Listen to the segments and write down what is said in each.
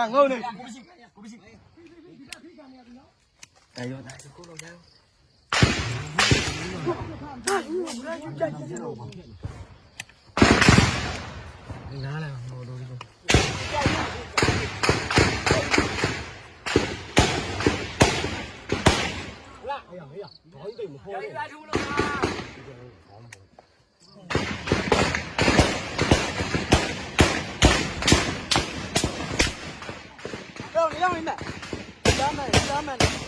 dangau này. Đây rồi đá này ngồi đồ đi rồi. Hãy subscribe cho đây Ghiền Mì Gõ Để không bỏ lỡ những video hấp dẫn Yung ilang 米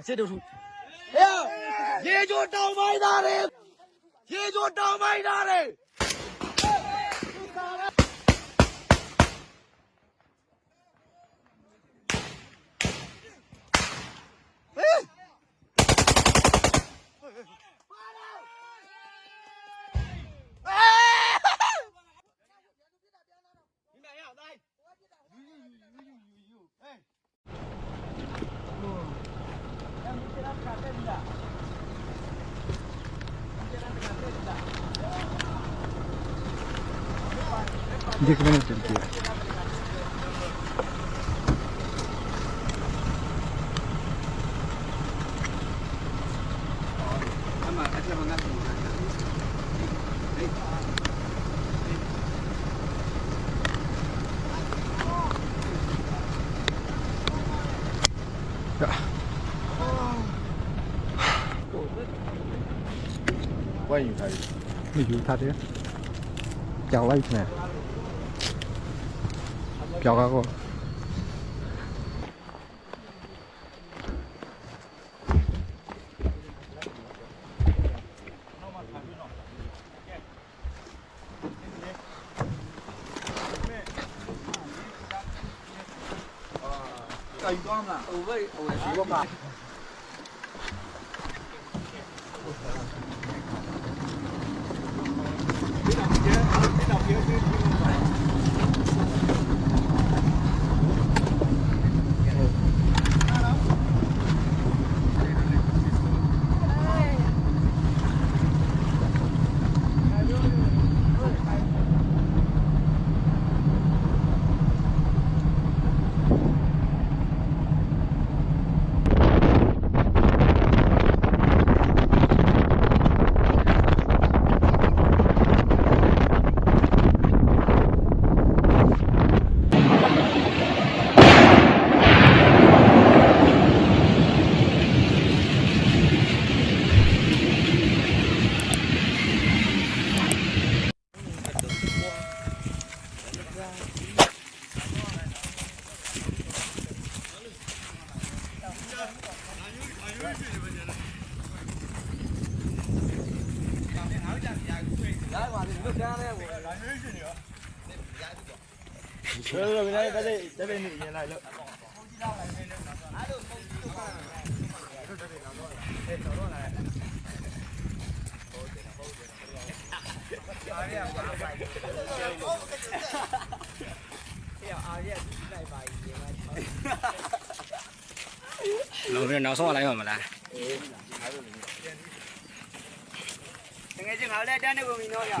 ये देखो ये जो टमाटर है ये जो टमाटर है Hey! 이제 그만해 드릴게요. 아마 같이 만났습니다. 外语还是？没有他的，讲外语呢，表达过。bên này lại lợn lùn rồi nó so lại rồi mà là nghe chừng hậu đây đây nó mình nói rồi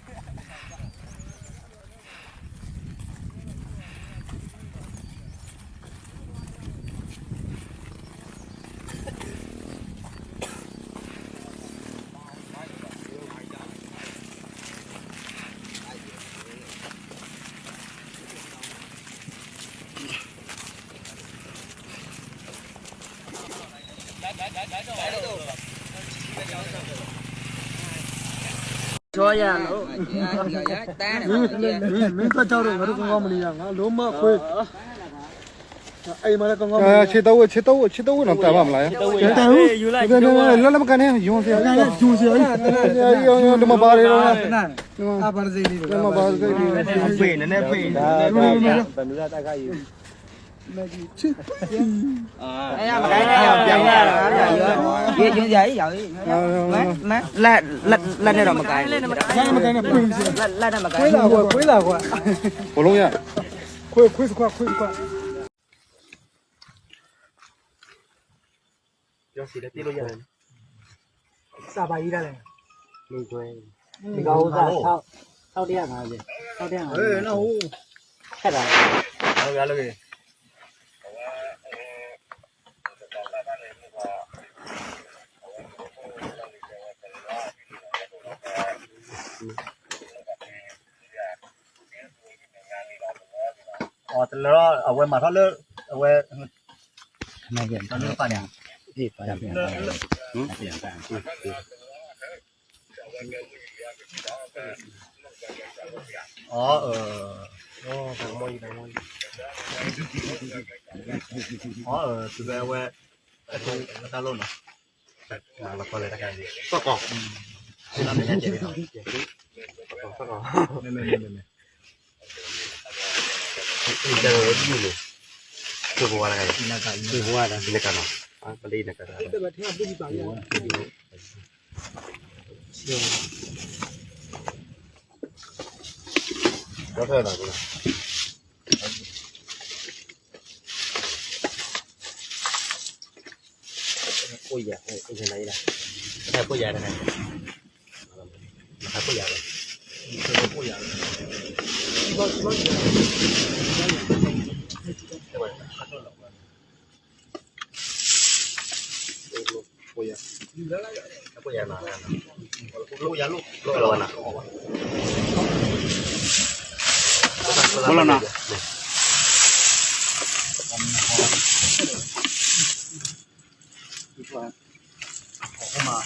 တော့ရလို့တန်းမတယ်င်းမင်းတို့ကြောက်တော့ငါတို့ကောင်းကောင်းမနေရငါလုံးမခွေးအိမ်မှာလည်းကောင်းကောင်းမနေရအဲခြေတော့ခြေတော့ခြေတော့တော့တာပါမလားခြေတော့တာဘူးယူလိုက်ခြေတော့လောလောမကနေယုံစရာကြီးယုံစရာကြီးယုံယုံဒီမှာပါတယ်တော့နာအပါဇေးလေးဒီမှာပါတယ်ဒီမှာပေးနည်းနည်းပေးဒါဒါဒါဒါဒါဒါ Kia chuyện giấy vậy. Mát là là là này rồi mà cái. Là là mà cái. Quấy là quậy, quấy là quậy. Bỏ luôn nha. Quấy quấy quậy quấy quậy. Yo sí le tiro ya. Sa ba ir a la. Ni güey. Ni gao da sao. Sao đi ăn hả vậy? Sao đi ăn hả? Ừ, nó. Hết rồi. Đâu ra luôn kìa. ở từ đó ở quê mà thoát lỡ ở quê này hiện thoát lỡ phải nhỉ đi phải nhỉ ở ở nó phải môi phải môi ở ở từ về quê ở từ ta luôn à là có lẽ là cái gì có còn ไม่ไม่ไม่ไม่ Inaga inaga inaga Pala Wala na. Huma.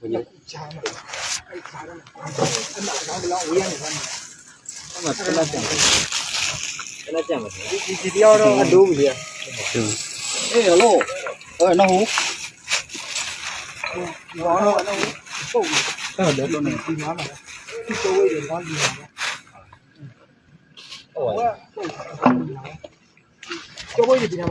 கொஞ்சம் ஏய் ஹலோ என்ன ஹோ Tôi có gì thì làm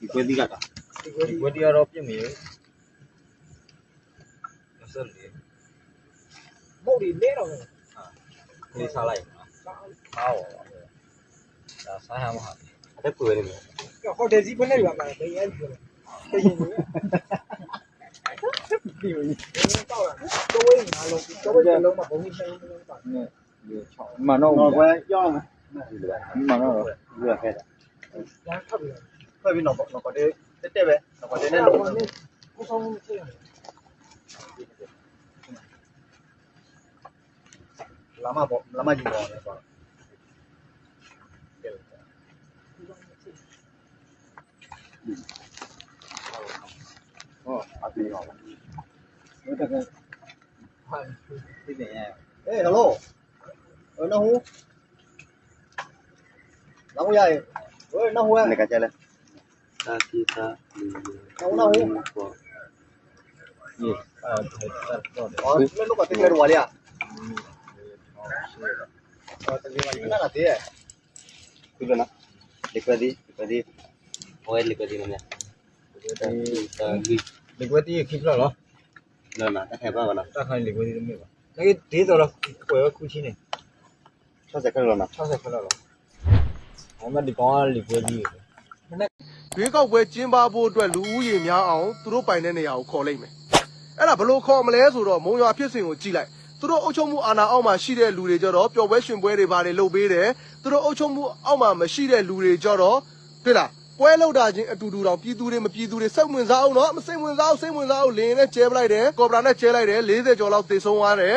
tiga tiga kah tiga di Eropa mil Nasir dia mau di Nero ini salah ya tahu ya saya mau ada kue ini ya kau dari mana juga kan dari Eropa mà nó vừa do mà nó vừa hết rồi hơi nó có nó có đế tết tết về nó có đế nên nó không lama bo lama gì bo này bo Oh, hati nggak? Udah kan? Ini ya. Eh, halo. Ơi nó hú. Nó hú vậy. Ơi nó hú. Này cả chơi lên. တော့တော့ဝေးငါလုံးတော့ဝေးလုံးမှာဘုံကြီးဆိုင်လုံးပါနေ6မနော် တော့ကွဲရောက်မယ် မနော် ဒီရခဲ့တာ လမ်းထပ်ပြီး ခွဲပြီးတော့တော့တဲ့တက်ပဲတော့တဲ့နဲ့ တော့ လုံး နေကိုဆောင်နေတယ် လာမပေါ့လာမယူပါလေပေါ့ ဟောအပြေးပါဘယ်တကယ် သိတယ်ရဲ့ 哎，hello，呃，那湖，那湖呀，喂，那湖呀，那个家嘞， တာတီတာ 那湖那湖， ရေအဲ့တော့တော့ 哦，那路把这个我的呀，哦，这里嘛，那哪的？ ခုလနာဒီကွက်ဒီဒီကွက်ဒီဟိုလေကွက်ဒီမမြတာတီတာဂီ လေကွက်တီးခိဖလာနော် လာနာတက်ခဲ့ပါမလား တက်ခိုင်းလေကွက်တီး မြေပါဒါကြီးဒီတော့လားကွယ်ခုချင်းနေ60ခက်လောနာ60ခက်လာတော့အမဒီကောင်ကလေကွက်တီးရွေးကောက်ပွဲကျင်းပဖို့အတွက်လူဦးရေများအောင်သူတို့ပိုင်တဲ့နေရာကိုခေါ်လိုက်မယ်အဲ့ဒါဘယ်လို့ခေါ်မလဲဆိုတော့မုံရွာဖြစ်စဉ်ကိုကြည့်လိုက်သူတို့အုပ်ချုပ်မှုအာဏာအောက်မှာရှိတဲ့လူတွေကြတော့ပျော်ပွဲရွှင်ပွဲတွေပါတယ်လုပ်ပေးတယ်သူတို့အုပ်ချုပ်မှုအောက်မှာမရှိတဲ့လူတွေကြတော့တွေ့လားပွဲလောက်တာချင်းအတူတူတောင်ပြည်သူတွေမပြည်သူတွေစိတ်ဝင်စားအောင်နော်မစိတ်ဝင်စားအောင်စိတ်ဝင်စားအောင်လင်းနဲ့ကျဲပလိုက်တယ်ကော်ပရာနဲ့ကျဲလိုက်တယ်40ကျော်လောက်သေဆုံးသွားတယ်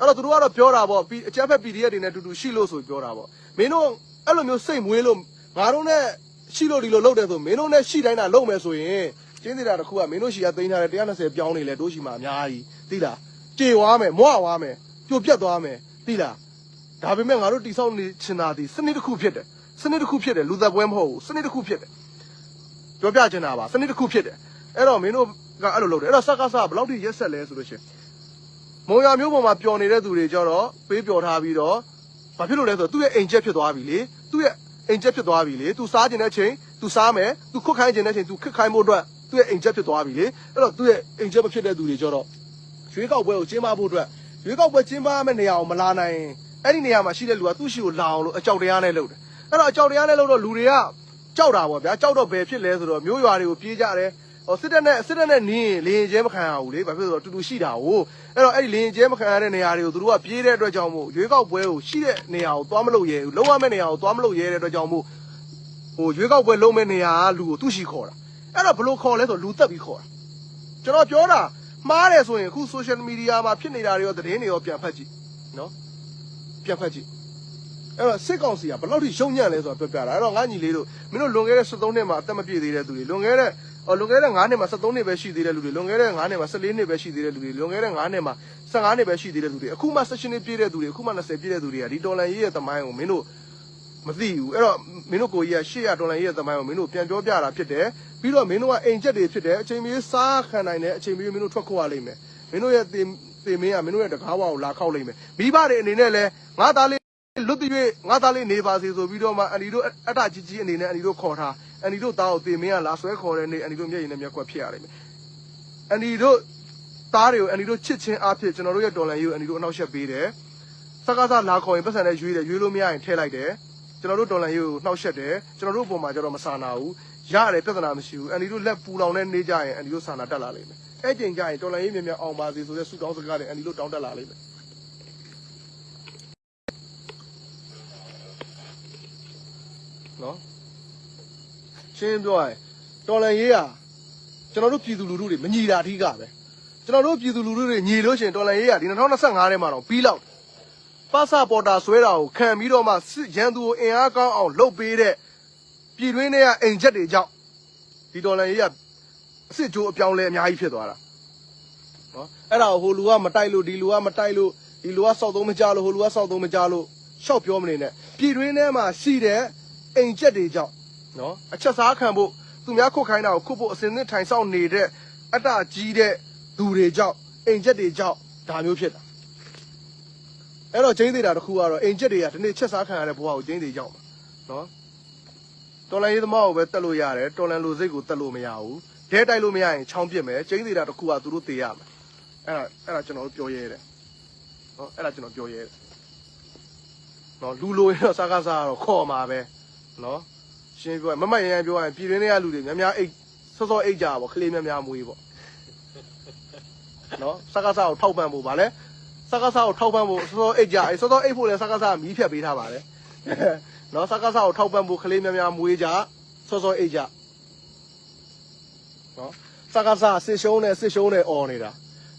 အဲ့တော့သူတို့ကတော့ပြောတာပေါ့ပြီးအကြက်ဖက် PDF တွေနဲ့အတူတူရှိလို့ဆိုပြောတာပေါ့မင်းတို့အဲ့လိုမျိုးစိတ်မွေးလို့ငါတို့နဲ့ ရှိလို့ဒီလိုလုပ်တယ်ဆိုမင်းတို့နဲ့ရှိတိုင်းတာလုပ်မယ်ဆိုရင်ကျင်းသေးတာတစ်ခုကမင်းတို့ရှိရသိမ်းထားတဲ့120ပြောင်းနေလဲတို့ရှိမှာအများကြီးသိလားကြေွားမယ်မွားွားမယ်ပြိုပြက်သွားမယ်သိလားဒါပေမဲ့ငါတို့တိဆောက်နေချင်တာဒီစနစ်တစ်ခုဖြစ်တယ်စနစ်တစ်ခုဖြစ်တယ်လူသက်ပွဲမဟုတ်ဘူးစနစ်တစ်ခုဖြစ်တယ်ပြောပြချင်တာပါစနစ်တစ်ခုဖြစ်တယ်အဲ့တော့မင်းတို့ကအဲ့လိုလုပ်တယ်အဲ့တော့စကားစားဘယ်လောက်ထိရက်ဆက်လဲဆိုလို့ရှိရင်မုံရမျိုးပေါ်မှာပျော်နေတဲ့သူတွေကြတော့ပေးပျော်ထားပြီးတော့ဘာဖြစ်လို့လဲဆိုတော့သူ့ရဲ့အိမ်ချက်ဖြစ်သွားပြီလေသူ့ရဲ့ အိမ်ချက်ဖြစ်သွားပြီလေသူစားကျင်တဲ့ချိန်သူစားမယ်သူခွတ်ခိုင်းကျင်တဲ့ချိန်သူခွတ်ခိုင်းဖို့အတွက်သူ့ရဲ့အိမ်ချက်ဖြစ်သွားပြီလေအဲ့တော့သူ့ရဲ့အိမ်ချက်မဖြစ်တဲ့သူတွေကြတော့ရွေးကောက်ပွဲကိုကျင်းပဖို့အတွက်ရွေးကောက်ပွဲကျင်းပမယ့်နေရာကိုမလာနိုင်အဲ့ဒီနေရာမှာရှိတဲ့လူကသူ့ရှိကိုလာအောင်လို့အကြောက်တရားနဲ့လုပ်တယ်အဲ့တော့အကြောက်တရားနဲ့လုပ်တော့လူတွေကကြောက်တာပေါ့ဗျာကြောက်တော့ဘယ်ဖြစ်လဲဆိုတော့မျိုးရွာတွေကိုပြေးကြတယ် ဟောစစ်တပ်နဲ့စစ်တပ်နဲ့နင်းရင်လေရင်ကျဲမခံရဘူးလေဘာဖြစ်လို့လဲဆိုတော့တူတူရှိတာကိုအဲ့တော့အဲ့ဒီလင်းကျဲမခံရတဲ့နေရာတွေကိုသူတို့ကပြေးတဲ့အတွက်ကြောင့်မို့ရွေးကောက်ပွဲကိုရှိတဲ့နေရာကိုသွားမလို့ရဲဘူးလုံးဝမဲ့နေရာကိုသွားမလို့ရဲတဲ့အတွက်ကြောင့်မို့ဟိုရွေးကောက်ပွဲလုံးမဲ့နေရာကလူကိုသူ့ရှိခေါ်တာအဲ့တော့ဘလို့ခေါ်လဲဆိုလူတက်ပြီးခေါ်တာကျွန်တော်ပြောတာမှားတယ်ဆိုရင်အခု social media မှာဖြစ်နေတာတွေရောသတင်းတွေရောပြန်ဖတ်ကြည့်နော်ပြန်ဖတ်ကြည့်အဲ့တော့စစ်ကောင်စီကဘယ်လောက်ထိရှုံညံ့လဲဆိုတာပြောပြတာအဲ့တော့ငါညီလေးတို့မင်းတို့လွန်ခဲ့တဲ့73နှစ်မှာအသက်မပြည့်သေးတဲ့သူတွေလွန်ခဲ့တဲ့ အော်လွန်ခဲ့တဲ့9နှစ်မှာ73နှစ်ပဲရှိသေးတဲ့လူတွေလွန်ခဲ့တဲ့9နှစ်မှာ14နှစ်ပဲရှိသေးတဲ့လူတွေလွန်ခဲ့တဲ့9နှစ်မှာ15နှစ်ပဲရှိသေးတဲ့လူတွေအခုမှ16နှစ်ပြည့်တဲ့သူတွေအခုမှ20ပြည့်တဲ့သူတွေကဒီတော်လန်ရေးရဲ့သမိုင်းကိုမင်းတို့မသိဘူးအဲ့တော့မင်းတို့ကိုကြီးက800တော်လန်ရေးရဲ့သမိုင်းကိုမင်းတို့ပြန်ပြောပြတာဖြစ်တယ်ပြီးတော့မင်းတို့ကအိမ်ချက်တွေဖြစ်တယ်အချိန်မီစားခံနိုင်တဲ့အချိန်မီမင်းတို့ထွက်ခွာရလိမ့်မယ်မင်းတို့ရဲ့တင်တင်မင်းကမင်းတို့ရဲ့တကားဝါကိုလာခောက်လိမ့်မယ်မိဘတွေအနေနဲ့လဲငါသားလေးလွတ်တရွေ့ငါသားလေးနေပါစေဆိုပြီးတော့မှအန်ဒီတို့အတ္တကြီးကြီးအနေနဲ့အန်ဒီတို့ခေါ်ထား အန်ဒီတို့သားကိုတင်မင်းကလာဆွဲခေါ်တဲ့နေ့အန်ဒီတို့မျက်ရည်နဲ့မျက်ခွက်ဖြစ်ရလိမ့်မယ်အန်ဒီတို့သားတွေကိုအန်ဒီတို့ချစ်ချင်းအားဖြင့်ကျွန်တော်တို့ရဲ့တော်လန်ရေးကိုအန်ဒီတို့အနောက်ရှက်ပေးတယ်စကားစားလာခေါ်ရင်ပတ်စံနဲ့ရွေးတယ်ရွေးလို့မရရင်ထည့်လိုက်တယ်ကျွန်တော်တို့တော်လန်ရေးကိုနှောက်ရှက်တယ်ကျွန်တော်တို့အပေါ်မှာကျတော့မဆာနာဘူးရတယ်ပြဿနာမရှိဘူးအန်ဒီတို့လက်ပူလောင်တဲ့နေကြရင်အန်ဒီတို့ဆာနာတက်လာလိမ့်မယ်အဲ့ချိန်ကျရင်တော်လန်ရေးမြင်မြန်အောင်ပါစေဆိုတဲ့ဆုတောင်းစကားတွေအန်ဒီတို့တောင်းတက်လာလိမ့်မယ်နော် ရှင်းပြောရင်တော်လန်ရေးကကျွန်တော်တို့ပြည်သူလူထုတွေမညီတာအထီးကပဲကျွန်တော်တို့ပြည်သူလူထုတွေညီလို့ရှရင်တော်လန်ရေးကဒီ2025ထဲမှာတော့ပြီးလောက်ပါစာပေါ်တာဆွဲတာကိုခံပြီးတော့မှစစ်ရန်သူကိုအင်အားကောင်းအောင်လုပ်ပေးတဲ့ပြည်တွင်းတွေကအိမ်ချက်တွေကြောင့်ဒီတော်လန်ရေးကအစ်စ်ကြိုးအပြောင်းလဲအများကြီးဖြစ်သွားတာနော်အဲ့ဒါကိုဟိုလူကမတိုက်လို့ဒီလူကမတိုက်လို့ဒီလူကစောက်သုံးမကြလို့ဟိုလူကစောက်သုံးမကြလို့ရှောက်ပြောမနေနဲ့ပြည်တွင်းထဲမှာရှိတဲ့အိမ်ချက်တွေကြောင့် နော်အချက်စားခံဖို့သူများခုတ်ခိုင်းတာကိုခုတ်ဖို့အစင်းသစ်ထိုင်ဆောင်နေတဲ့အတ္တကြီးတဲ့သူတွေကြောင့်အိမ်ချက်တွေကြောင့်ဒါမျိုးဖြစ်တာအဲ့တော့ကျင်းသေးတာတစ်ခုကတော့အိမ်ချက်တွေကဒီနေ့ချက်စားခံရတဲ့ဘဝကိုကျင်းသေးကြောက်မှာနော်တော်လန်ရေးသမားကိုပဲတက်လို့ရတယ်တော်လန်လူစိတ်ကိုတက်လို့မရဘူးဒဲတိုက်လို့မရရင်ချောင်းပြစ်မယ်ကျင်းသေးတာတစ်ခုကသူတို့တေးရမယ်အဲ့ဒါအဲ့ဒါကျွန်တော်တို့ပြောရဲတယ်နော်အဲ့ဒါကျွန်တော်ပြောရဲတယ်နော်လူလိုရင်တော့စားကားစားကတော့ခေါ်မှာပဲနော် ရှင်းပြောရင်မမတ်ရရန်ပြောရင်ပြည်တွင်းတွေကလူတွေများများအိတ်စောစောအိတ်ကြပါဗောခလေးများများမွေးပေါ့နော်စားကားစားကိုထောက်ပံ့ဖို့ဗာလဲစားကားစားကိုထောက်ပံ့ဖို့စောစောအိတ်ကြအဲစောစောအိတ်ဖို့လဲစားကားစားကမီးဖြတ်ပေးထားပါလေနော်စကားစားကိုထောက်ပံ့ဖို့ကလေးများများမွေးကြစောစောအိတ်ကြနော်စကားစားစစ်ရှုံးနေစစ်ရှုံးနေអော်နေတာ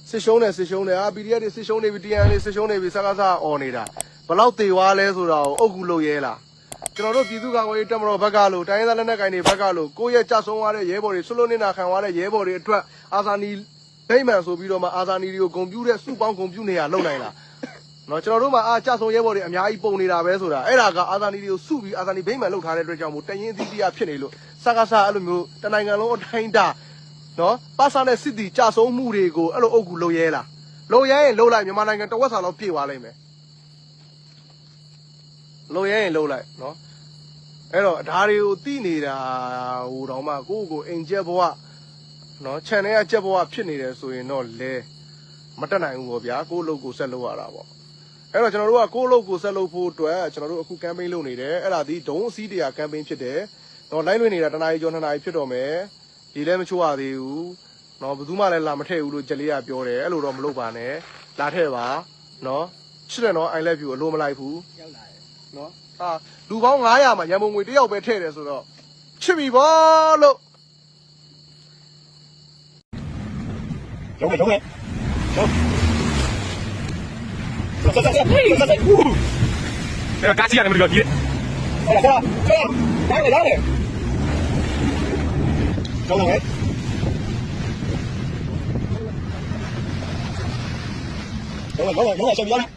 စစ်ရှုံးနေစစ်ရှုံးနေအာ PDF တွေစစ်ရှုံးနေပြီ TN တွေစစ်ရှုံးနေပြီစကားစားអော်နေတာဘလောက်တေွားလဲဆိုတာကိုအုတ်ကူလို့ရဲလား ကျွန်တော်တို့ပြည်သူ့ကာကွယ်ရေးတပ်မတော်ဘက်ကလို့တိုင်းရင်းသားလက်နက်ကိုင်တွေဘက်ကလို့ကိုယ့်ရဲ့ကြဆုံးသွားတဲ့ရဲဘော်တွေဆွလို့နေတာခံသွားတဲ့ရဲဘော်တွေအတွက်အာဇာနည်ဒိမ့်မှန်ဆိုပြီးတော့မှအာဇာနည်တွေကိုဂုံပြူတဲ့စုပေါင်းဂုံပြူနေရလုံနိုင်လားနော်ကျွန်တော်တို့မှာအာကြဆုံရဲဘော်တွေအများကြီးပုံနေတာပဲဆိုတာအဲ့ဒါကအာဇာနည်တွေကိုစုပြီးအာဇာနည်ဗိမ့်မှန်လုပ်ထားတဲ့အတွက်ကြောင့်မို့တရင်အသီးသီးအဖြစ်နေလို့စကားစားအဲ့လိုမျိုးတနိုင်ငံလုံးအတိုင်းတာနော်ပါစာနဲ့စစ်တီကြဆုံမှုတွေကိုအဲ့လိုအုပ်ကူလုပ်ရဲလားလုပ်ရဲရင်လုပ်လိုက်မြန်မာနိုင်ငံတဝက်စာလောက်ပြေသွားလိမ့်မယ် လုပ်ရဲရင်လုပ်လိုက်နော်အဲ့တော့ဒါတွေကိုသိနေတာဟိုတော့မှကိုယ့်ကိုယ်အိမ်ကျက်ဘဝနော် channel ကကြက်ဘဝဖြစ်နေတယ်ဆိုရင်တော့လဲမတက်နိုင်ဘူးပေါ့ဗျာကိုယ့်အလုပ်ကိုဆက်လုပ်ရတာပေါ့အဲ့တော့ကျွန်တော်တို့ကကိုယ့်အလုပ်ကိုဆက်လုပ်ဖို့အတွက်ကျွန်တော်တို့အခု campaign လုပ်နေတယ်အဲ့ဒါဒီဒုံအစည်းတရာ campaign ဖြစ်တယ်တော့ line လွှင့်နေတာတနားရီကျော်နှစ်နာရီဖြစ်တော့မယ်ဒီလည်းမချိုးရသေးဘူးနော်ဘယ်သူမှလည်းလာမထည့်ဘူးလို့ကြက်လေးကပြောတယ်အဲ့လိုတော့မလုပ်ပါနဲ့လာထည့်ပါနော်ချစ်တယ်နော် I love you အလိုမလိုက်ဘူးရောက်လာတယ် နော်အာလူပေါင်း900မှာရန်ပုံငွေတယောက်ပဲထည့်တယ်ဆိုတော့ချစ်ပြီဗောလို့ရုံးမယ်ရုံးမယ်ရုံးဆက်ဆက်ဆက်ဆက်ဆက်ဟူးအဲ့ကားစီရတယ်မလို့ကြီးဟဲ့ဟဲ့ဟဲ့ဒါလေဒါလေကျောင်းလေကျောင်းလေကျောင်းလေကျောင်းလေဆက်ပြီးရအောင်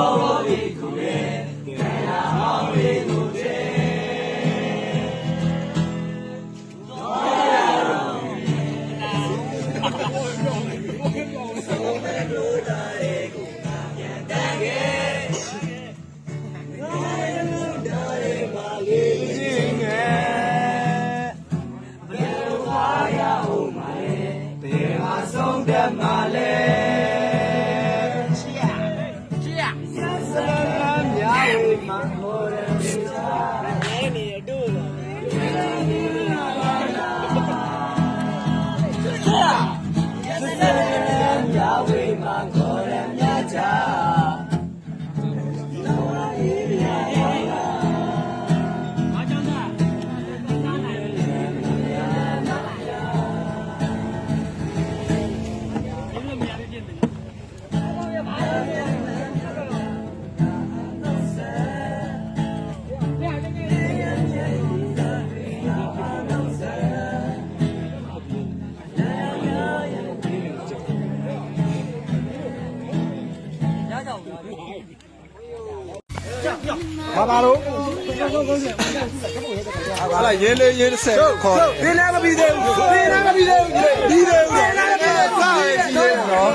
Oh. 80ခေါ်တယ်ဒီလည်းမပြီးသေးဘူးဒီလည်းမပြီးသေးဘူးဒီလည်းမပြီးသေးဘူး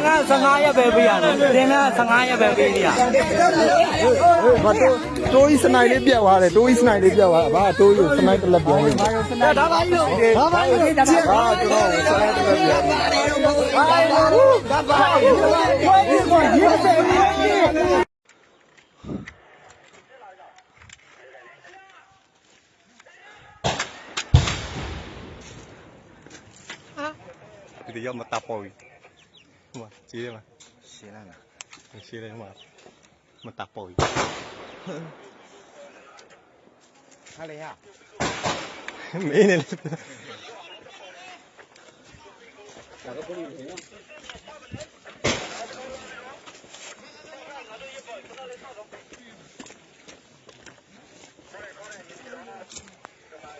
ငါ15ရက်ပဲပေးရတယ်။တင်က15ရက်ပဲပေးရ။ဟိုဘာတိုးတိုးဤစနိုက်လေးပြတ်သွားတယ်။တိုးဤစနိုက်လေးပြတ်သွား။ဘာတိုးဤစနိုက်တစ်လက်ပြောင်းလေး။ဒါပါကြီးလို့။ဒါပါကြီးလို့။ဟာကျွန်တော်စနိုက်တစ်လက်ပြောင်း။ဟာဒါပါကြီးလို့။ဘာလို့ဘာလို့ យកមកតាប់ពុយមកជីមកជីឡើងមកជីឡើងមកមកតាប់ពុយហើយយ៉ាមែនទេដល់ពុយវិញ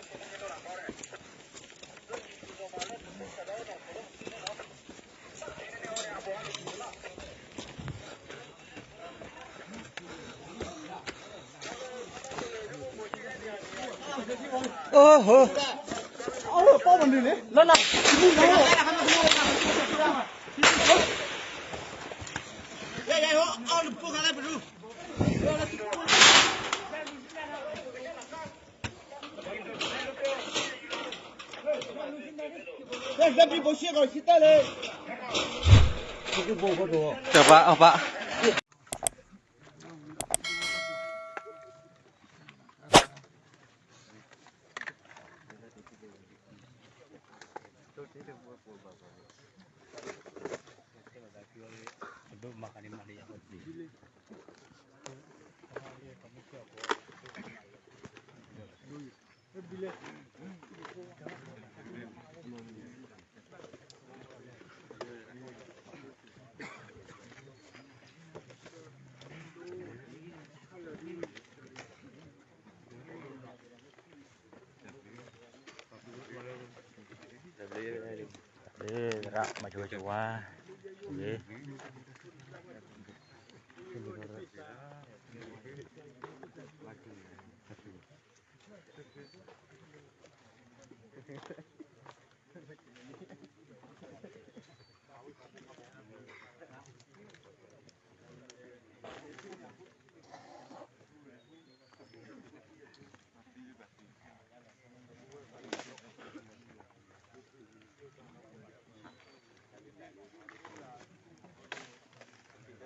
Thank you. ఓహో పోవండి Siapa? Apa? Wah, ini.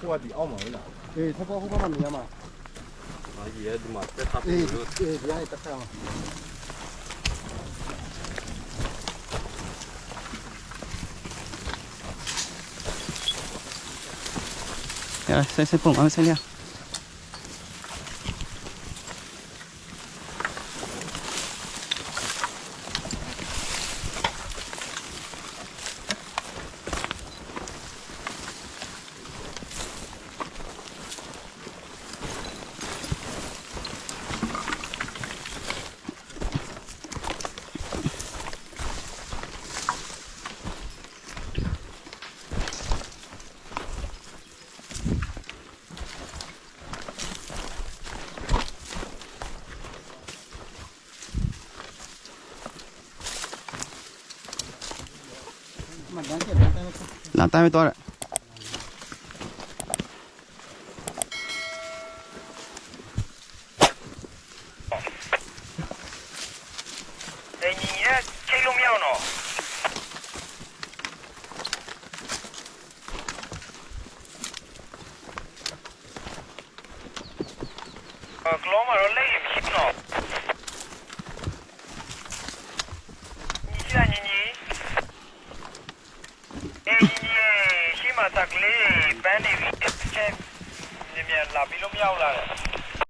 Tu vas dire au moins là. Oui, tu vas, tu vas m'en dire un. Ah, hier, tu m'as fait ta promesse. Oui, oui, bien, d'accord. Ah, c'est c'est pas encore ça. 那单位多少？